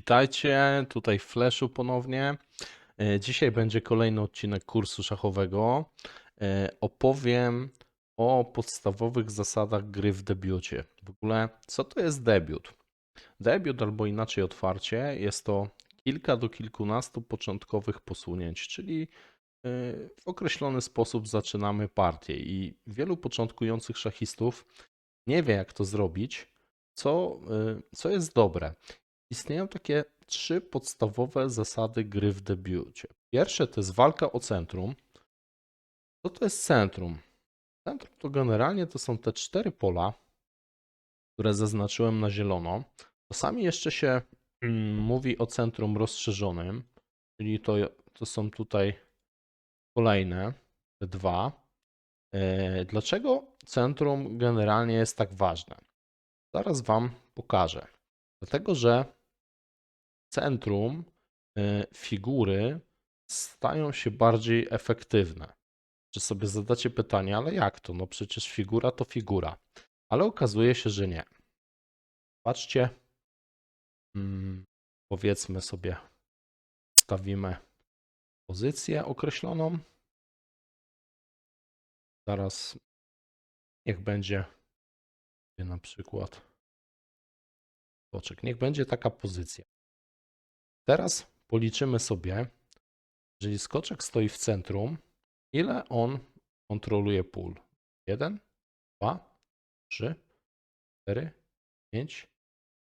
Witajcie, tutaj w Flashu ponownie. E, Dzisiaj będzie kolejny odcinek kursu szachowego. E, Opowiem o podstawowych zasadach gry w debiucie. W ogóle, co to jest debiut? Debiut, albo inaczej otwarcie, jest to kilka do kilkunastu początkowych posunięć, czyli e, w określony sposób zaczynamy partię i wielu początkujących szachistów nie wie, jak to zrobić, co, co jest dobre. Istnieją takie trzy podstawowe zasady gry w debiucie. Pierwsze to jest walka o centrum. Co to jest centrum? Centrum to generalnie to są te cztery pola, które zaznaczyłem na zielono. Czasami jeszcze się mm, mówi o centrum rozszerzonym, czyli to, to są tutaj kolejne, te dwa. E, Dlaczego centrum generalnie jest tak ważne? Zaraz Wam pokażę. Dlatego, że centrum y, figury stają się bardziej efektywne. Czy sobie zadacie pytanie, ale jak to? No przecież figura to figura. Ale okazuje się, że nie. Patrzcie, mm, powiedzmy sobie, stawimy pozycję określoną. Zaraz niech będzie na przykład skoczek. Niech będzie taka pozycja. Teraz policzymy sobie, jeżeli skoczek stoi w centrum, ile on kontroluje pól. 1, 2, 3, 4, 5,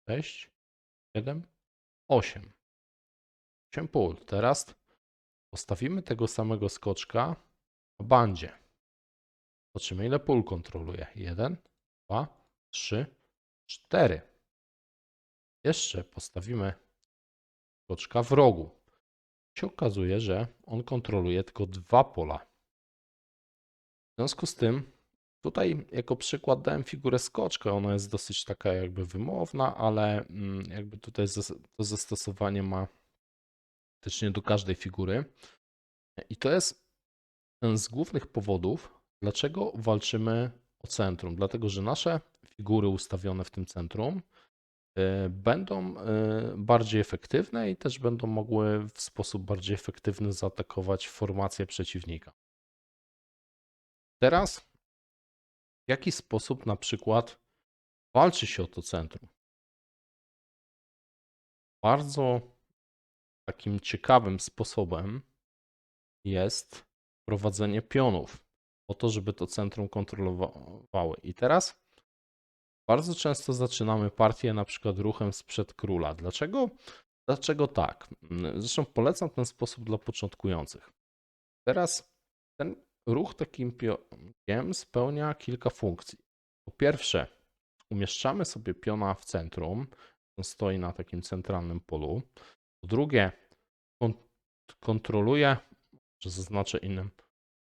6, 7, 8. 8 pól. Teraz postawimy tego samego skoczka na bandzie. Zobaczymy, ile pól kontroluje. 1, 2, 3, 4. Jeszcze postawimy skoczka w rogu. Się okazuje, że on kontroluje tylko dwa pola. W związku z tym, tutaj jako przykład dałem figurę skoczka. Ona jest dosyć taka jakby wymowna, ale mm, jakby tutaj to zastosowanie ma praktycznie do każdej figury. I to jest ten z głównych powodów, dlaczego walczymy o centrum. Dlatego, że nasze figury ustawione w tym centrum będą y, bardziej efektywne i też będą mogły w sposób bardziej efektywny zaatakować formację przeciwnika. Teraz w jaki sposób na przykład walczy się o to centrum? Bardzo takim ciekawym sposobem jest prowadzenie pionów po to, żeby to centrum kontrolowały. I teraz bardzo często zaczynamy partię na przykład ruchem sprzed króla. Dlaczego? Dlaczego tak? Zresztą polecam ten sposób dla początkujących. Teraz ten ruch takim pionkiem spełnia kilka funkcji. Po pierwsze, umieszczamy sobie piona w centrum, on stoi na takim centralnym polu. Po drugie, kon kontroluje, zaznaczę innym,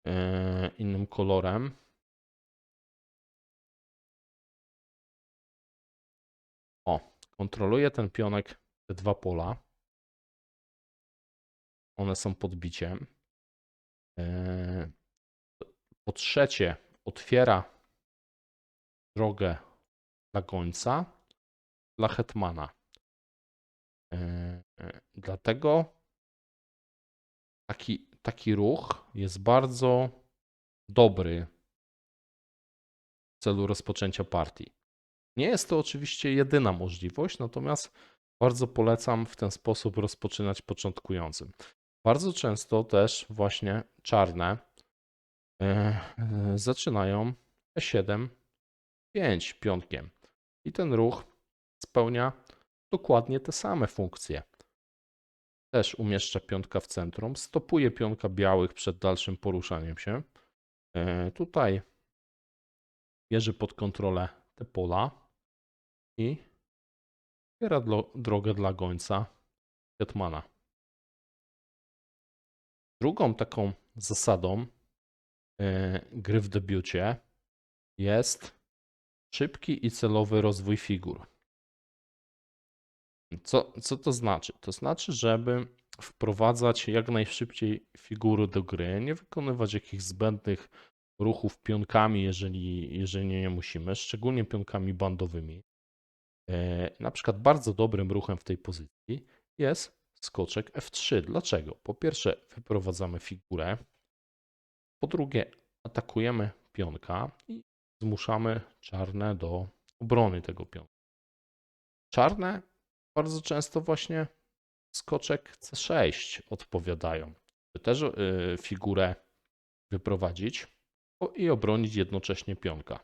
yy, innym kolorem, O, kontroluje ten pionek te dwa pola. One są podbiciem. Yy, Po trzecie, otwiera drogę dla gońca, dla hetmana. Yy, Dlatego taki, taki ruch jest bardzo dobry w celu rozpoczęcia partii. Nie jest to oczywiście jedyna możliwość, natomiast bardzo polecam w ten sposób rozpoczynać początkującym. Bardzo często też właśnie czarne e, e, zaczynają E7, 5 pionkiem. I ten ruch spełnia dokładnie te same funkcje. Też umieszcza piątka w centrum, stopuje pionka białych przed dalszym poruszaniem się. E, Tutaj bierze pod kontrolę te pola i otwiera drogę dla gońca Hetmana. Drugą taką zasadą e, gry w debiucie jest szybki i celowy rozwój figur. Co, co to znaczy? To znaczy, żeby wprowadzać jak najszybciej figury do gry, nie wykonywać jakichś zbędnych ruchów pionkami, jeżeli, jeżeli nie musimy, szczególnie pionkami bandowymi. E, Na przykład bardzo dobrym ruchem w tej pozycji jest skoczek F3. Dlaczego? Po pierwsze, wyprowadzamy figurę. Po drugie, atakujemy pionka i zmuszamy czarne do obrony tego pionka. Czarne bardzo często właśnie skoczek C6 odpowiadają. By też y, figurę wyprowadzić i obronić jednocześnie pionka.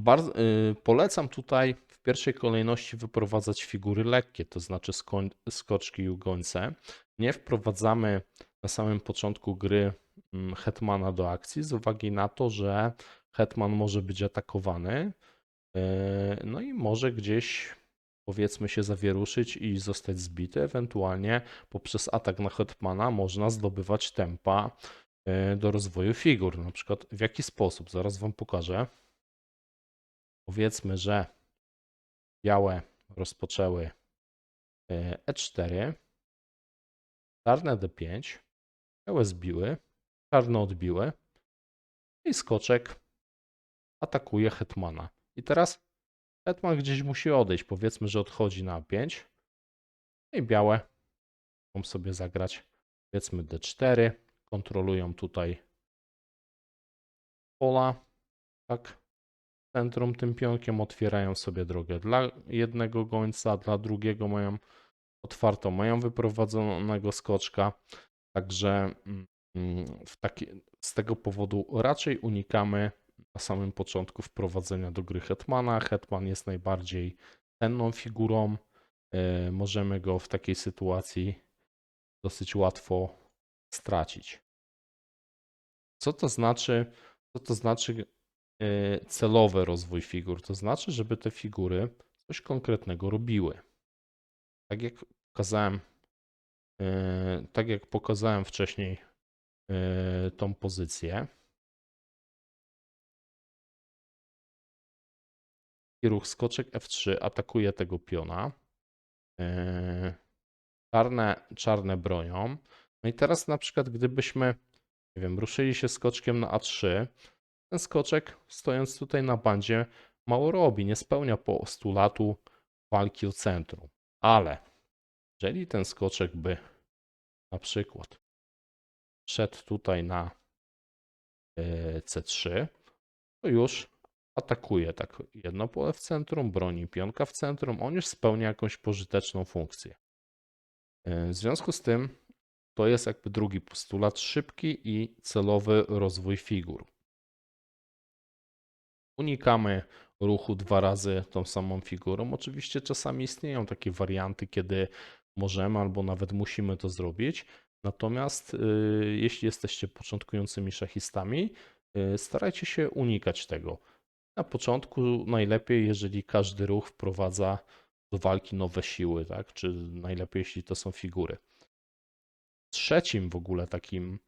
Bardzo, y, polecam tutaj w pierwszej kolejności wyprowadzać figury lekkie, to znaczy skoń, skoczki i ugońce. Nie wprowadzamy na samym początku gry mm, hetmana do akcji z uwagi na to, że hetman może być atakowany, y, no i może gdzieś powiedzmy się zawieruszyć i zostać zbity. Ewentualnie poprzez atak na hetmana można zdobywać tempa y, do rozwoju figur. Na przykład w jaki sposób? Zaraz wam pokażę. Powiedzmy, że białe rozpoczęły e, E4, czarne D5, białe zbiły, czarne odbiły i skoczek atakuje hetmana. I teraz hetman gdzieś musi odejść. Powiedzmy, że odchodzi na A5 i białe mogą sobie zagrać powiedzmy D4, kontrolują tutaj pola, tak, centrum tym pionkiem, otwierają sobie drogę dla jednego gońca, dla drugiego mają otwartą, mają wyprowadzonego skoczka, także mm, w taki, z tego powodu raczej unikamy na samym początku wprowadzenia do gry Hetmana. Hetman jest najbardziej cenną figurą, e, możemy go w takiej sytuacji dosyć łatwo stracić. Co to znaczy? Co to znaczy celowy rozwój figur? To znaczy, żeby te figury coś konkretnego robiły. Tak jak pokazałem, e, tak jak pokazałem wcześniej e, tą pozycję. I ruch skoczek F3 atakuje tego piona. E, Czarne, czarne bronią. No i teraz na przykład gdybyśmy, nie wiem, ruszyli się skoczkiem na A3, ten skoczek stojąc tutaj na bandzie mało robi, nie spełnia postulatu walki o centrum. Ale jeżeli ten skoczek by na przykład szedł tutaj na e, C3, to już atakuje tak jedno pole w centrum, broni pionka w centrum, on już spełnia jakąś pożyteczną funkcję. E, W związku z tym to jest jakby drugi postulat, szybki i celowy rozwój figur. Unikamy ruchu dwa razy tą samą figurą. Oczywiście czasami istnieją takie warianty, kiedy możemy albo nawet musimy to zrobić. Natomiast y, jeśli jesteście początkującymi szachistami, y, starajcie się unikać tego. Na początku najlepiej, jeżeli każdy ruch wprowadza do walki nowe siły, tak? Czy najlepiej, jeśli to są figury. Trzecim w ogóle takim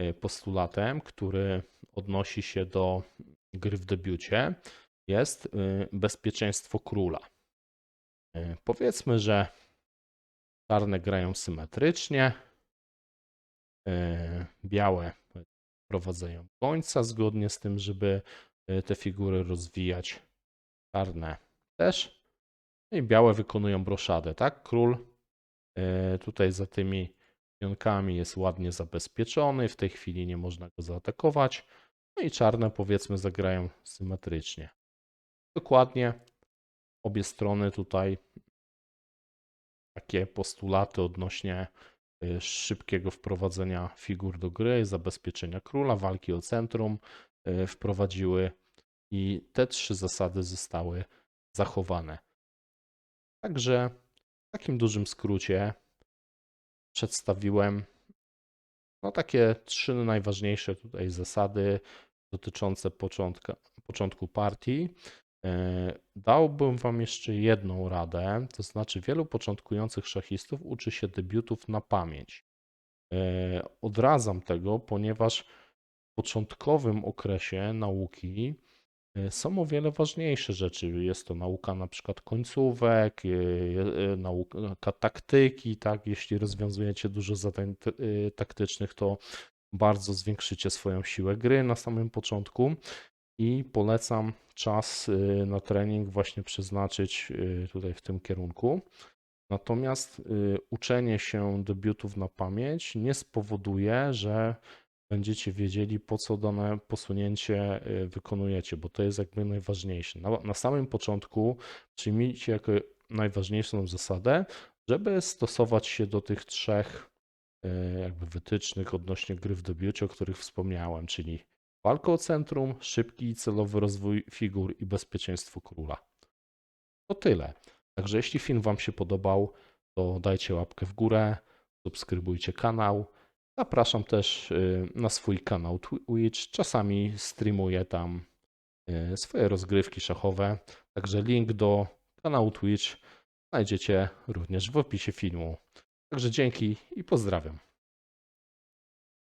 y, postulatem, który odnosi się do gry w debiucie, jest y, bezpieczeństwo króla. Y, Powiedzmy, że czarne grają symetrycznie, y, białe prowadzają końca zgodnie z tym, żeby te figury rozwijać. Czarne też. No i białe wykonują broszadę, tak? Król tutaj za tymi pionkami jest ładnie zabezpieczony, w tej chwili nie można go zaatakować. No i czarne powiedzmy zagrają symetrycznie. Dokładnie obie strony tutaj takie postulaty odnośnie y, szybkiego wprowadzenia figur do gry, zabezpieczenia króla, walki o centrum y, wprowadziły i te trzy zasady zostały zachowane. Także w takim dużym skrócie przedstawiłem no, takie trzy najważniejsze tutaj zasady dotyczące początka, początku partii. E, Dałbym Wam jeszcze jedną radę, to znaczy wielu początkujących szachistów uczy się debiutów na pamięć. E, Odradzam tego, ponieważ w początkowym okresie nauki są o wiele ważniejsze rzeczy. Jest to nauka na przykład końcówek, e, e, nauka taktyki, tak? Jeśli rozwiązujecie dużo zadań e, taktycznych, to bardzo zwiększycie swoją siłę gry na samym początku. i polecam czas na trening właśnie przeznaczyć tutaj w tym kierunku. Natomiast uczenie się debiutów na pamięć nie spowoduje, że będziecie wiedzieli, po co dane posunięcie y, wykonujecie, bo to jest jakby najważniejsze. Na, na samym początku przyjmijcie jako najważniejszą zasadę, żeby stosować się do tych trzech y, jakby wytycznych odnośnie gry w debiucie, o których wspomniałem, czyli walka o centrum, szybki i celowy rozwój figur i bezpieczeństwo króla. To tyle. Także jeśli film Wam się podobał, to dajcie łapkę w górę, subskrybujcie kanał. Zapraszam też y, na swój kanał Twitch. Czasami streamuję tam y, swoje rozgrywki szachowe. Także link do kanału Twitch znajdziecie również w opisie filmu. Także dzięki i pozdrawiam.